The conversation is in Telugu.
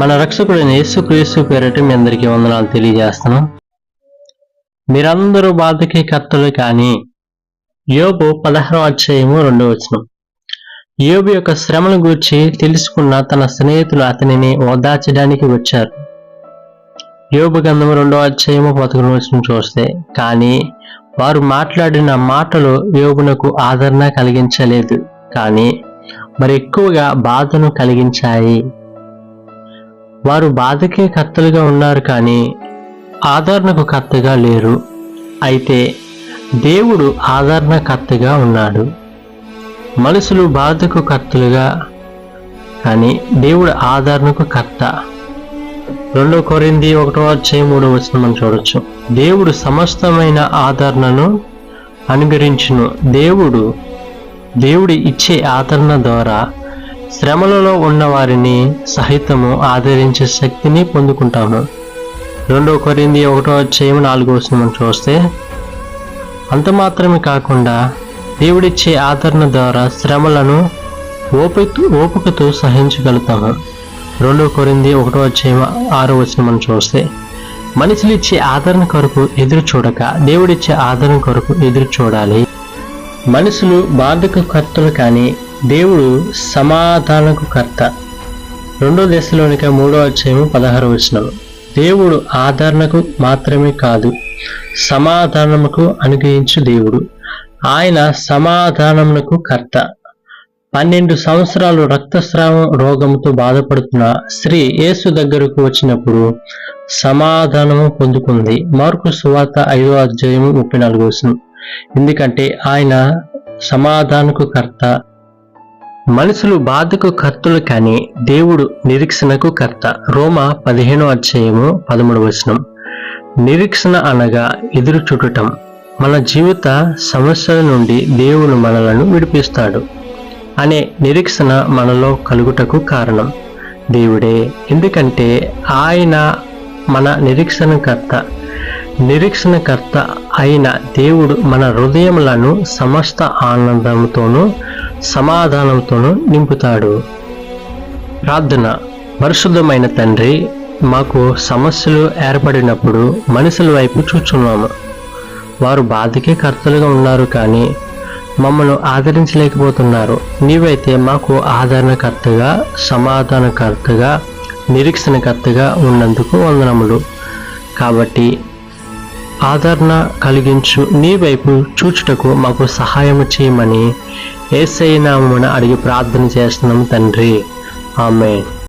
మన రక్షకుడైన యేసుక్రీస్తు పేరట మీ అందరికీ వందనాలు తెలియజేస్తున్నాం. మీరందరూ బాధకి కర్తలు కానీ యోబు పదహారో అధ్యాయము రెండో వచనం. యోబు యొక్క శ్రమను గూర్చి తెలుసుకున్న తన స్నేహితులు అతనిని ఓదార్చడానికి వచ్చారు. యోబు గంధము రెండో అధ్యాయము పదకొండు వచనం చూస్తే కానీ వారు మాట్లాడిన మాటలు యోగునకు ఆదరణ కలిగించలేదు. కానీ మరి ఎక్కువగా బాధను కలిగించాయి. వారు బాధకే కర్తలుగా ఉన్నారు కానీ ఆదరణకు కర్తగా లేరు. అయితే దేవుడు ఆదరణ కర్తగా ఉన్నాడు. మనుషులు బాధకు కర్తలుగా కానీ దేవుడు ఆదరణకు కర్త. రెండో కొరింది ఒకటో అధ్యాయం మూడో వచ్చిన మనం చూడొచ్చు. దేవుడు సమస్తమైన ఆదరణను అనుగ్రహించును. దేవుడు దేవుడి ఇచ్చే ఆదరణ ద్వారా శ్రమలలో ఉన్న వారిని సహితము ఆదరించే శక్తిని పొందుకుంటాము. రెండో కొరింది ఒకటో అధ్యాయం నాలుగో వచనం మనం చూస్తే అంత మాత్రమే కాకుండా దేవుడిచ్చే ఆదరణ ద్వారా శ్రమలను ఓపిక ఓపికతో సహించగలుగుతాము. రెండో కొరింది ఒకటో అధ్యాయం ఆరో వచనం మనం చూస్తే మనుషులు ఇచ్చే ఆదరణ కొరకు ఎదురు చూడక దేవుడిచ్చే ఆదరణ కొరకు ఎదురు చూడాలి. మనుషులు బాధకు కర్తలు కానీ దేవుడు సమాధానకు కర్త. రెండో దశలోనిక మూడో అధ్యాయము పదహారు వచనం దేవుడు ఆదరణకు మాత్రమే కాదు సమాధానముకు అనుగ్రహించు దేవుడు. ఆయన సమాధానమునకు కర్త. పన్నెండు సంవత్సరాలు రక్తస్రావం రోగంతో బాధపడుతున్న స్త్రీ యేసు దగ్గరకు వచ్చినప్పుడు సమాధానము పొందుకుంది. మార్కు సువార్త ఐదో అధ్యాయం ముప్పై నాలుగు ఎందుకంటే ఆయన సమాధానకు కర్త మనుషులు బాధకు కర్తలు కానీ దేవుడు నిరీక్షణకు కర్త. రోమ పదిహేనో అధ్యాయము పదమూడు వచనం. నిరీక్షణ అనగా ఎదురు చూడటం. మన జీవిత సమస్యల నుండి దేవుడు మనలను విడిపిస్తాడు. అనే నిరీక్షణ మనలో కలుగుటకు కారణం. దేవుడే ఎందుకంటే ఆయన మన నిరీక్షణకర్త నిరీక్షణకర్త అయిన దేవుడు మన హృదయములను సమస్త ఆనందంతోనూ సమాధానంతోనూ నింపుతాడు. ప్రార్థన. పరిశుద్ధమైన తండ్రి మాకు సమస్యలు ఏర్పడినప్పుడు మనుషుల వైపు చూచున్నాము. వారు బాధకే కర్తలుగా ఉన్నారు కానీ మమ్మల్ని ఆదరించలేకపోతున్నారు. నీవైతే మాకు ఆదరణకర్తగా సమాధానకర్తగా నిరీక్షణకర్తగా ఉన్నందుకు వందనములు. కాబట్టి ఆదరణ కలిగించు నీ వైపు చూచుటకు మాకు సహాయం చేయమని ఏసైనామని అడిగి ప్రార్థన చేస్తున్నాం తండ్రి. ఆమె